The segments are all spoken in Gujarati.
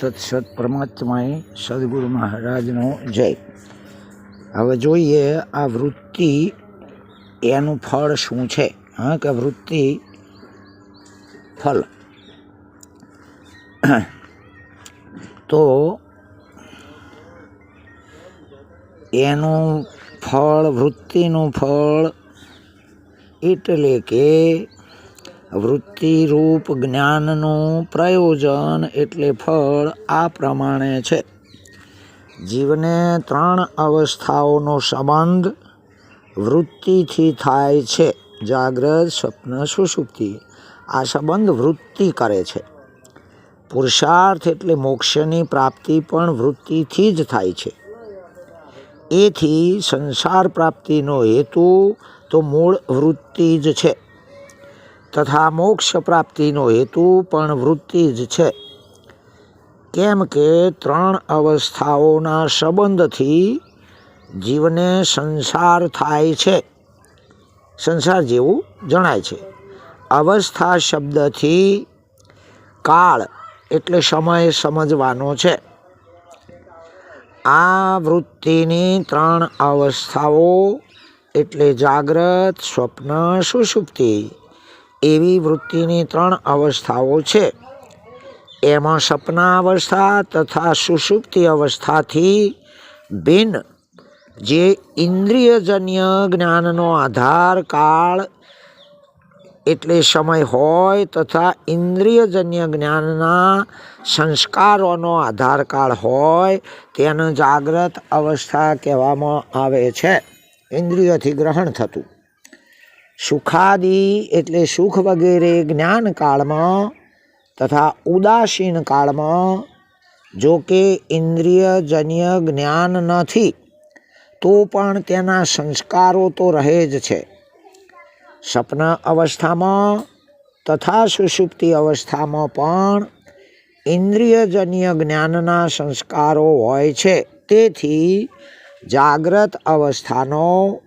તત્સત પરમાત્માએ સદગુરુ મહારાજનો જય. હવે જોઈએ આ વૃત્તિ એનું ફળ શું છે? હા, કે વૃત્તિ ફળ? તો એનું ફળ, વૃત્તિનું ફળ એટલે કે વૃત્તિરૂપ જ્ઞાનનું પ્રયોજન એટલે ફળ આ પ્રમાણે છે. જીવને ત્રણ અવસ્થાઓનો સંબંધ વૃત્તિથી થાય છે. જાગ્રત, સ્વપ્ન સુષુપ્તિ આ સંબંધ વૃત્તિ કરે છે. પુરુષાર્થ એટલે મોક્ષની પ્રાપ્તિ પણ વૃત્તિથી જ થાય છે. એથી સંસાર પ્રાપ્તિનો હેતુ તો મૂળ વૃત્તિ જ છે. તથા મોક્ષ પ્રાપ્તિનો હેતુ પણ વૃત્તિ જ છે. કેમ કે ત્રણ અવસ્થાઓના સંબંધથી જીવને સંસાર થાય છે. સંસાર જેવું જણાય છે. અવસ્થા શબ્દથી કાળ એટલે સમય સમજવાનો છે. આ વૃત્તિની ત્રણ અવસ્થાઓ એટલે જાગ્રત, સ્વપ્ન, સુષુપ્તિ એવી વૃત્તિની ત્રણ અવસ્થાઓ છે. એમાં સપના અવસ્થા તથા સુષુપ્તિ અવસ્થાથી ભિન્ન, જે ઇન્દ્રિયજન્ય જ્ઞાનનો આધાર કાળ એટલે સમય હોય તથા ઇન્દ્રિયજન્ય જ્ઞાનના સંસ્કારોનો આધાર કાળ હોય તેને જાગ્રત અવસ્થા કહેવામાં આવે છે. ઇન્દ્રિયથી ગ્રહણ થતું. સુખાદી એટલે સુખ વગેરે જ્ઞાનકાળમાં તથા ઉદાસીન કાળમાં, જો કે ઇન્દ્રિયજન્ય જ્ઞાન નથી, તો પણ તેના સંસ્કારો તો રહે જ છે. સપન અવસ્થામાં તથા સુષુપ્તિ અવસ્થામાં પણ ઇન્દ્રિયજન્ય જ્ઞાનના સંસ્કારો હોય છે. તેથી જાગ્રત અવસ્થાનો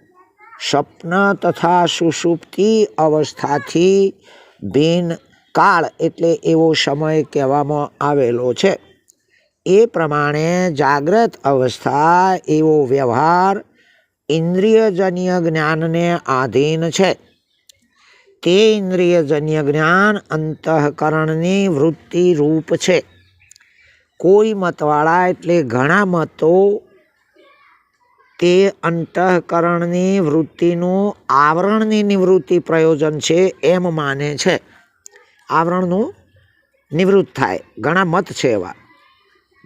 સ્વપ્ન તથા સુષુપ્તિ અવસ્થાથી ભિન્ન કાળ એટલે એવો સમય કહેવામાં આવેલો છે. એ પ્રમાણે જાગ્રત અવસ્થા એવો વ્યવહાર ઇન્દ્રિયજન્ય જ્ઞાનને આધીન છે. તે ઇન્દ્રિયજન્ય જ્ઞાન અંતઃકરણની વૃત્તિ રૂપ છે. કોઈ મતવાળા એટલે ઘણા મતો તે અંતઃકરણની વૃત્તિનું આવરણની નિવૃત્તિ પ્રયોજન છે એમ માને છે. આવરણનું નિવૃત્ત થાય. ઘણા મત છે એવા.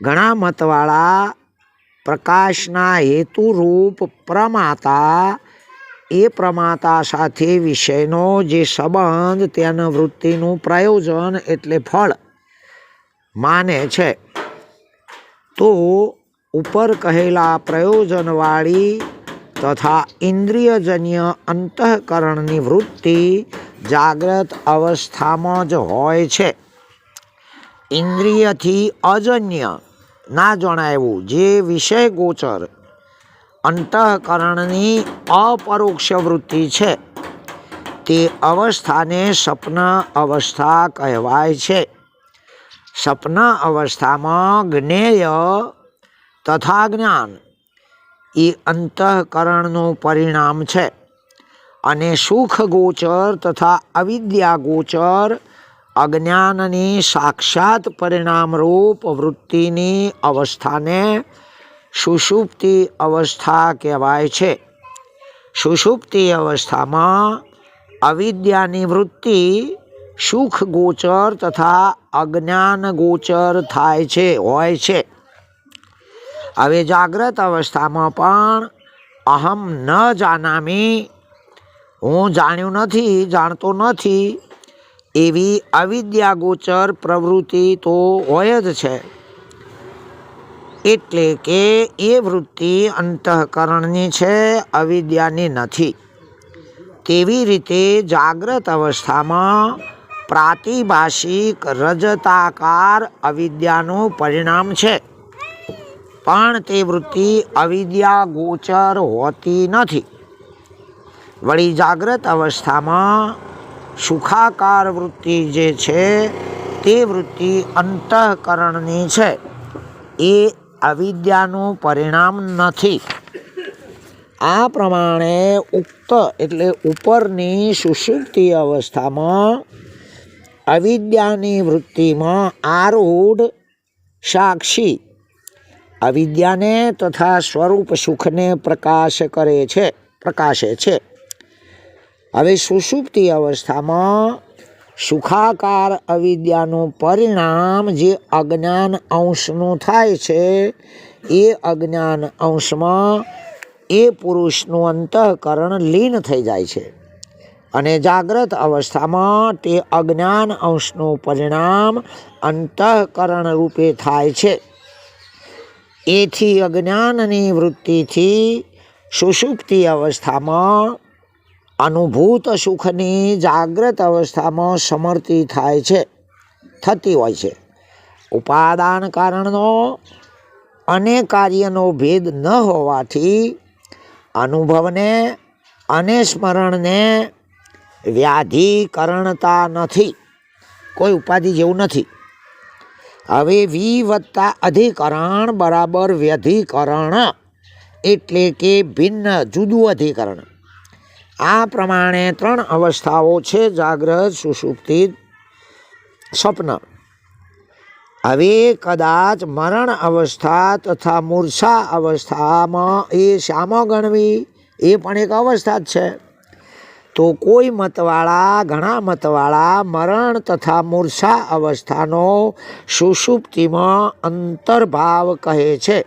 ઘણા મતવાળા પ્રકાશના હેતુરૂપ પ્રમાતા એ પ્રમાતા સાથે વિષયનો જે સંબંધ તેના વૃત્તિનું પ્રયોજન એટલે ફળ માને છે. તો ઉપર કહેલા પ્રયોજનવાળી તથા ઇન્દ્રિયજન્ય અંતઃકરણની વૃત્તિ જાગ્રત અવસ્થામાં જ હોય છે. ઇન્દ્રિયથી અજન્ય, ના જણાવ્યું જે વિષય ગોચર, અંતઃકરણની અપરોક્ષ વૃત્તિ છે. તે અવસ્થાને સપન અવસ્થા કહેવાય છે. સપન અવસ્થામાં જ્ઞેય તથા જ્ઞાન એ અંતઃકરણનું પરિણામ છે. અને સુખ ગોચર તથા અવિદ્યા ગોચર અજ્ઞાનની સાક્ષાત પરિણામરૂપ વૃત્તિની અવસ્થાને સુષુપ્તિ અવસ્થા કહેવાય છે. સુષુપ્તિ અવસ્થામાં અવિદ્યાની વૃત્તિ સુખ ગોચર તથા અજ્ઞાન ગોચર થાય છે, હોય છે. હવે જાગ્રત અવસ્થામાં પણ અહમ ન જાનામી. હું જાણ્યું નથી, જાણતો નથી. એવી અવિદ્યાગોચર પ્રવૃત્તિ તો હોય જ છે. એટલે કે એ વૃત્તિ અંતઃકરણની છે, અવિદ્યાની નથી. તેવી રીતે જાગ્રત અવસ્થામાં પ્રાતિભાષિક રજતાકાર અવિદ્યાનું પરિણામ છે. પણ તે વૃત્તિ અવિદ્યા ગોચર હોતી નથી. વળી જાગ્રત અવસ્થામાં સુખાકાર વૃત્તિ જે છે, તે વૃત્તિ અંતઃકરણની છે. એ અવિદ્યાનું પરિણામ નથી. આ પ્રમાણે ઉક્ત એટલે ઉપરની સુષુપ્તિ અવસ્થામાં અવિદ્યાની વૃત્તિમાં આરૂઢ સાક્ષી અવિદ્યાને તથા સ્વરૂપ સુખને પ્રકાશ કરે છે, પ્રકાશે છે. હવે સુષુપ્તિ અવસ્થામાં સુખાકાર અવિદ્યાનું પરિણામ જે અજ્ઞાન અંશનું થાય છે, એ અજ્ઞાન અંશમાં એ પુરુષનું અંતઃકરણ લીન થઈ જાય છે. અને જાગ્રત અવસ્થામાં તે અજ્ઞાન અંશનું પરિણામ અંતઃકરણ રૂપે થાય છે. એથી અજ્ઞાનની વૃત્તિથી સુષુપ્તિ અવસ્થામાં અનુભૂત સુખની જાગ્રત અવસ્થામાં સમર્થિ થાય છે, થતી હોય છે. ઉપાદાન કારણનો અને કાર્યનો ભેદ ન હોવાથી અનુભવને અને સ્મરણને વ્યાધિકરણતા નથી. કોઈ ઉપાધિ જેવું નથી. હવે વી વત્તા અધિકરણ બરાબર વ્યધિકરણ એટલે કે ભિન્ન જુદું અધિકરણ. આ પ્રમાણે ત્રણ અવસ્થાઓ છે જાગ્રત સુષુપ્તિ, સ્વપ્ન. હવે કદાચ મરણ અવસ્થા તથા મૂર્છા અવસ્થામાં એ શામાં ગણવી એ પણ એક અવસ્થા જ છે. તો કોઈ મતવાળા, ઘણા મતવાળા મરણ તથા મૂર્છા અવસ્થાનો સુષુપ્તિમાં અંતર્ભાવ કહે છે.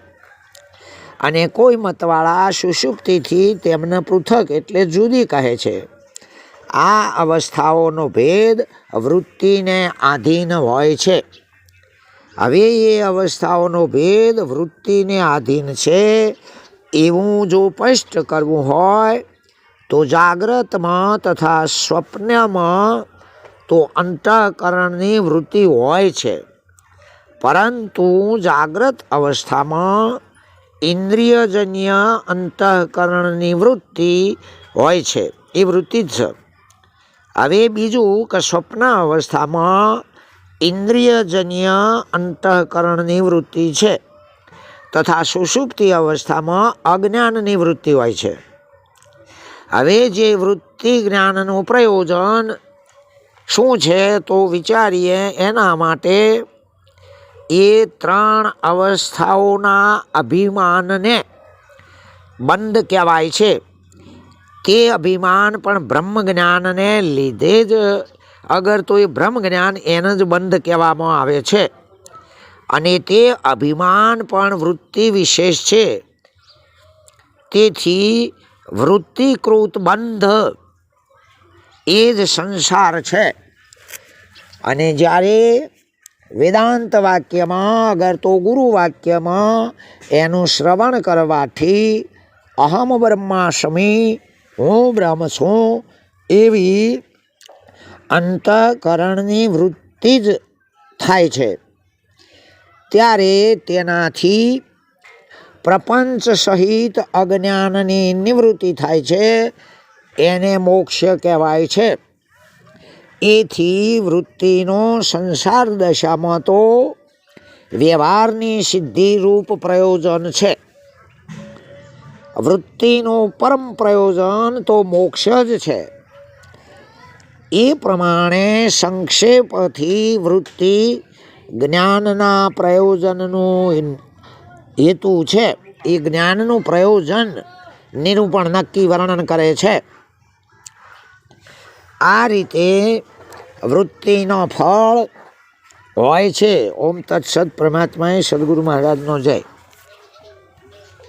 અને કોઈ મતવાળા સુષુપ્તિથી તેમને પૃથક એટલે જુદી કહે છે. આ અવસ્થાઓનો ભેદ વૃત્તિને આધીન હોય છે. હવે એ અવસ્થાઓનો ભેદ વૃત્તિને આધીન છે, એવું જો સ્પષ્ટ કરવું હોય તો જાગ્રતમાં તથા સ્વપ્નમાં તો અંતઃકરણની વૃત્તિ હોય છે. પરંતુ જાગ્રત અવસ્થામાં ઇન્દ્રિયજન્ય અંતઃકરણની વૃત્તિ હોય છે. એ વૃત્તિ જ. છે હવે બીજું કે સ્વપ્ન અવસ્થામાં ઇન્દ્રિયજન્ય અંતઃકરણની વૃત્તિ છે. તથા સુષુપ્તિ અવસ્થામાં અજ્ઞાનની વૃત્તિ હોય છે. હવે જે વૃત્તિ જ્ઞાનનું પ્રયોજન શું છે તો વિચારીએ એના માટે એ ત્રણ અવસ્થાઓના અભિમાનને બંધ કહેવાય છે. તે અભિમાન પણ બ્રહ્મ જ્ઞાનને લીધે જ અગર તો એ બ્રહ્મ જ્ઞાન એને જ બંધ કહેવામાં આવે છે. અને તે અભિમાન પણ વૃત્તિ વિશેષ છે. તેથી વૃત્તિકૃત બંધ. એ જ સંસાર છે. અને જ્યારે વેદાંત વાક્યમાં, અગર તો ગુરુ વાક્યમાં એનું શ્રવણ કરવાથી અહમ બ્રહ્માસ્મી, હું બ્રહ્મ છું, એવી અંતઃકરણની વૃત્તિ જ થાય છે. ત્યારે તેનાથી પ્રપંચ સહિત અજ્ઞાનની નિવૃત્તિ થાય છે, એને મોક્ષ કહેવાય છે. એથી વૃત્તિનો સંસાર દશામાં તો વ્યવહારની સિદ્ધિરૂપ પ્રયોજન છે. વૃત્તિનું પરમ પ્રયોજન તો મોક્ષ જ છે. એ પ્રમાણે સંક્ષેપથી વૃત્તિ જ્ઞાનના પ્રયોજનનું હેતુ છે એ જ્ઞાનનું પ્રયોજન નિરૂપણ, નક્કી, વર્ણન કરે છે. આ રીતે વૃત્તિનો ફળ હોય છે. ઓમ તત્સદ પરમાત્માએ સદગુરુ મહારાજનો જય.